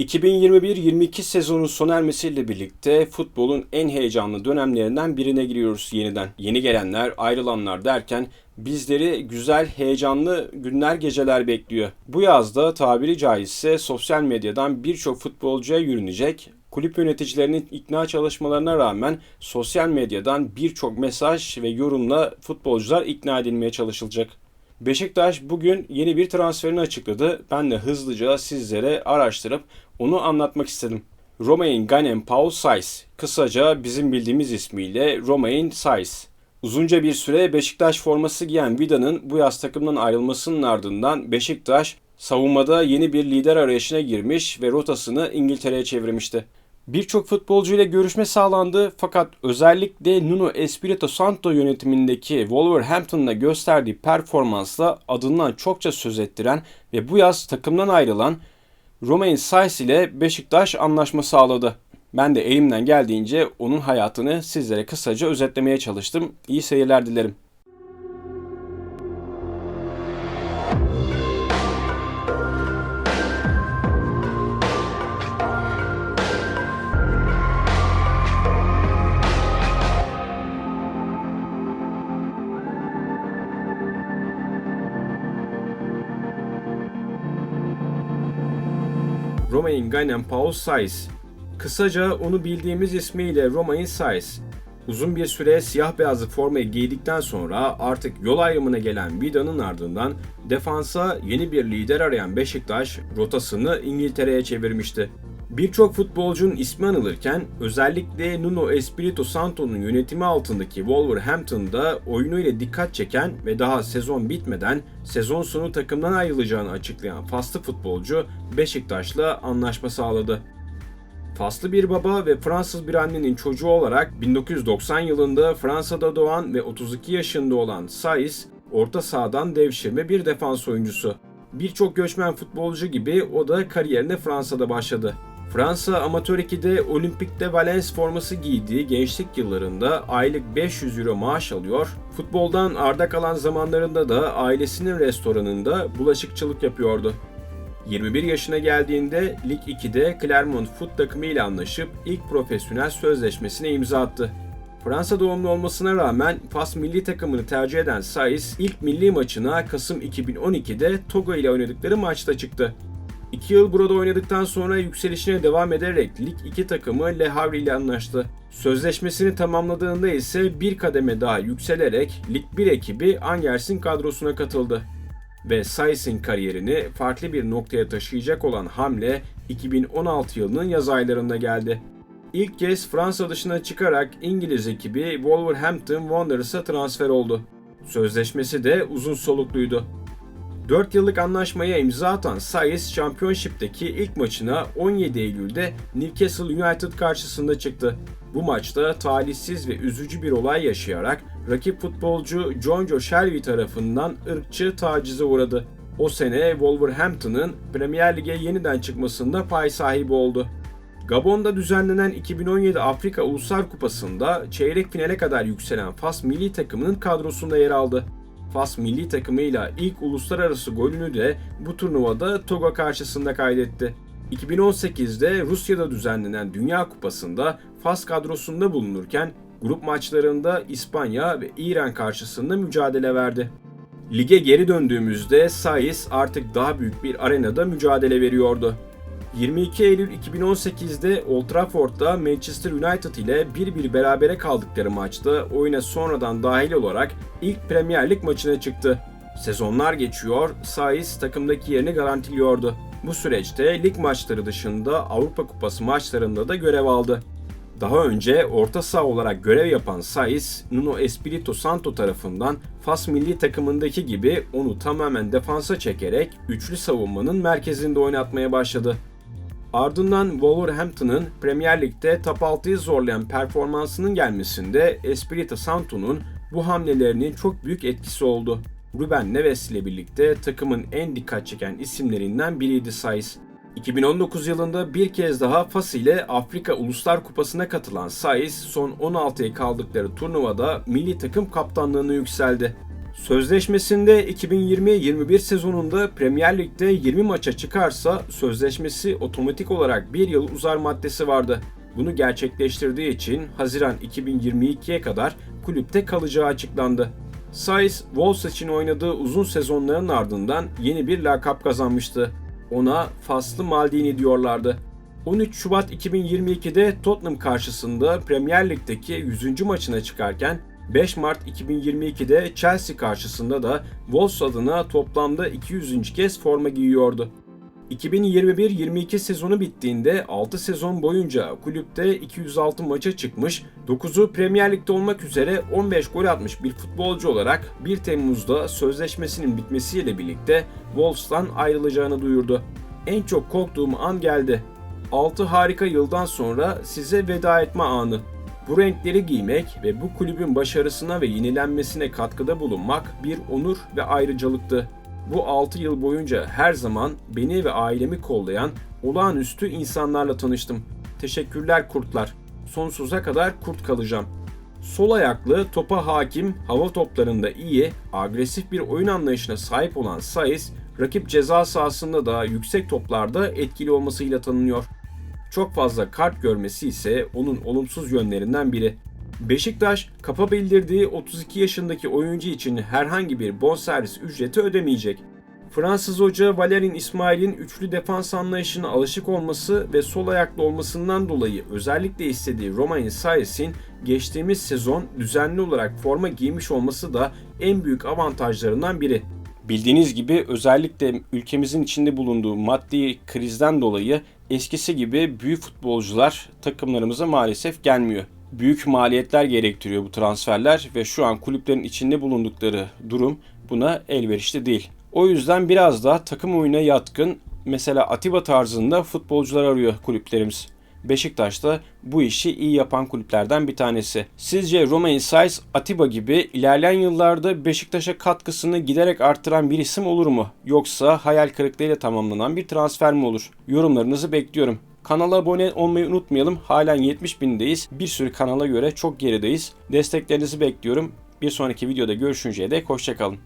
2021-22 sezonun sona ermesiyle birlikte futbolun en heyecanlı dönemlerinden birine giriyoruz yeniden. Yeni gelenler, ayrılanlar derken bizleri güzel, heyecanlı günler, geceler bekliyor. Bu yazda tabiri caizse sosyal medyadan birçok futbolcuya yürünecek. Kulüp yöneticilerinin ikna çalışmalarına rağmen sosyal medyadan birçok mesaj ve yorumla futbolcular ikna edilmeye çalışılacak. Beşiktaş bugün yeni bir transferini açıkladı. Ben de hızlıca sizlere araştırıp onu anlatmak istedim. Romain Ganem Paul Sais, kısaca bizim bildiğimiz ismiyle Romain Sais. Uzunca bir süre Beşiktaş forması giyen Vida'nın bu yaz takımdan ayrılmasının ardından Beşiktaş savunmada yeni bir lider arayışına girmiş ve rotasını İngiltere'ye çevirmişti. Birçok futbolcuyla görüşme sağlandı fakat özellikle Nuno Espirito Santo yönetimindeki Wolverhampton'da gösterdiği performansla adından çokça söz ettiren ve bu yaz takımdan ayrılan Romain Saiz ile Beşiktaş anlaşma sağladı. Ben de elimden geldiğince onun hayatını sizlere kısaca özetlemeye çalıştım. İyi seyirler dilerim. Romain Ganem Paul Sais. Kısaca onu bildiğimiz ismiyle Romain Sais. Uzun bir süre siyah beyazlı formayı giydikten sonra artık yol ayrımına gelen Vida'nın ardından defansa yeni bir lider arayan Beşiktaş rotasını İngiltere'ye çevirmişti. Birçok futbolcunun ismi anılırken özellikle Nuno Espirito Santo'nun yönetimi altındaki Wolverhampton'da oyunuyla dikkat çeken ve daha sezon bitmeden sezon sonu takımdan ayrılacağını açıklayan faslı futbolcu Beşiktaş'la anlaşma sağladı. Faslı bir baba ve Fransız bir annenin çocuğu olarak 1990 yılında Fransa'da doğan ve 32 yaşında olan Saiz, orta sahadan devşirme bir defans oyuncusu. Birçok göçmen futbolcu gibi o da kariyerine Fransa'da başladı. Fransa Amatör 2'de Olimpik'te Valence forması giydiği gençlik yıllarında aylık 500 euro maaş alıyor. Futboldan arda kalan zamanlarında da ailesinin restoranında bulaşıkçılık yapıyordu. 21 yaşına geldiğinde Lig 2'de Clermont Foot takımı ile anlaşıp ilk profesyonel sözleşmesine imza attı. Fransa doğumlu olmasına rağmen Fas milli takımını tercih eden Saiz ilk milli maçına Kasım 2012'de Togo ile oynadıkları maçta çıktı. 2 yıl burada oynadıktan sonra yükselişine devam ederek Lig 2 takımı Le Havre ile anlaştı. Sözleşmesini tamamladığında ise bir kademe daha yükselerek Lig 1 ekibi Angers'in kadrosuna katıldı. Ve Saiz'in kariyerini farklı bir noktaya taşıyacak olan hamle 2016 yılının yaz aylarında geldi. İlk kez Fransa dışına çıkarak İngiliz ekibi Wolverhampton Wanderers'a transfer oldu. Sözleşmesi de uzun solukluydu. 4 yıllık anlaşmaya imza atan Saiz Championship'teki ilk maçına 17 Eylül'de Newcastle United karşısında çıktı. Bu maçta talihsiz ve üzücü bir olay yaşayarak rakip futbolcu John Joe Shelby tarafından ırkçı tacize uğradı. O sene Wolverhampton'ın Premier Lig'e yeniden çıkmasında pay sahibi oldu. Gabon'da düzenlenen 2017 Afrika Uluslar Kupası'nda çeyrek finale kadar yükselen Fas milli takımının kadrosunda yer aldı. Fas milli takımıyla ilk uluslararası golünü de bu turnuvada Togo karşısında kaydetti. 2018'de Rusya'da düzenlenen Dünya Kupası'nda Fas kadrosunda bulunurken grup maçlarında İspanya ve İran karşısında mücadele verdi. Lige geri döndüğümüzde Saiz artık daha büyük bir arenada mücadele veriyordu. 22 Eylül 2018'de Old Trafford'da Manchester United ile 1-1 berabere kaldıkları maçta oyuna sonradan dahil olarak ilk Premier Lig maçına çıktı. Sezonlar geçiyor, Saiz takımdaki yerini garantiliyordu. Bu süreçte lig maçları dışında Avrupa Kupası maçlarında da görev aldı. Daha önce orta saha olarak görev yapan Saiz, Nuno Espirito Santo tarafından Fas milli takımındaki gibi onu tamamen defansa çekerek üçlü savunmanın merkezinde oynatmaya başladı. Ardından Wolverhampton'ın Premier Lig'de top 6'yı zorlayan performansının gelmesinde Espirito Santo'nun bu hamlelerinin çok büyük etkisi oldu. Ruben Neves ile birlikte takımın en dikkat çeken isimlerinden biriydi Saiz. 2019 yılında bir kez daha Fas ile Afrika Uluslar Kupası'na katılan Saiz son 16'ya kaldıkları turnuvada milli takım kaptanlığını yükseldi. Sözleşmesinde 2020-21 sezonunda Premier Lig'de 20 maça çıkarsa sözleşmesi otomatik olarak bir yıl uzar maddesi vardı. Bunu gerçekleştirdiği için Haziran 2022'ye kadar kulüpte kalacağı açıklandı. Saiz, Wolves için oynadığı uzun sezonların ardından yeni bir lakap kazanmıştı. Ona Faslı Maldini diyorlardı. 13 Şubat 2022'de Tottenham karşısında Premier Lig'deki 100. maçına çıkarken 5 Mart 2022'de Chelsea karşısında da Wolves adına toplamda 200. kez forma giyiyordu. 2021-22 sezonu bittiğinde 6 sezon boyunca kulüpte 206 maça çıkmış, 9'u Premier Lig'de olmak üzere 15 gol atmış bir futbolcu olarak 1 Temmuz'da sözleşmesinin bitmesiyle birlikte Wolves'tan ayrılacağını duyurdu. En çok korktuğum an geldi. 6 harika yıldan sonra size veda etme anı. Bu renkleri giymek ve bu kulübün başarısına ve yenilenmesine katkıda bulunmak bir onur ve ayrıcalıktı. Bu 6 yıl boyunca her zaman beni ve ailemi kollayan olağanüstü insanlarla tanıştım. Teşekkürler kurtlar. Sonsuza kadar kurt kalacağım. Sol ayaklı, topa hakim, hava toplarında iyi, agresif bir oyun anlayışına sahip olan Saiz, rakip ceza sahasında da yüksek toplarda etkili olmasıyla tanınıyor. Çok fazla kart görmesi ise onun olumsuz yönlerinden biri. Beşiktaş, kapa bildirdiği 32 yaşındaki oyuncu için herhangi bir bonservis ücreti ödemeyecek. Fransız hoca Valerian İsmail'in üçlü defans anlayışına alışık olması ve sol ayaklı olmasından dolayı özellikle istediği Romain Saiz'in geçtiğimiz sezon düzenli olarak forma giymiş olması da en büyük avantajlarından biri. Bildiğiniz gibi özellikle ülkemizin içinde bulunduğu maddi krizden dolayı eskisi gibi büyük futbolcular takımlarımıza maalesef gelmiyor. Büyük maliyetler gerektiriyor bu transferler ve şu an kulüplerin içinde bulundukları durum buna elverişli değil. O yüzden biraz daha takım oyuna yatkın mesela Atiba tarzında futbolcular arıyor kulüplerimiz. Beşiktaş da bu işi iyi yapan kulüplerden bir tanesi. Sizce Romain Saiz, Atiba gibi ilerleyen yıllarda Beşiktaş'a katkısını giderek arttıran bir isim olur mu? Yoksa hayal kırıklığıyla tamamlanan bir transfer mi olur? Yorumlarınızı bekliyorum. Kanala abone olmayı unutmayalım. Halen 70 bindeyiz. Bir sürü kanala göre çok gerideyiz. Desteklerinizi bekliyorum. Bir sonraki videoda görüşünceye dek hoşçakalın.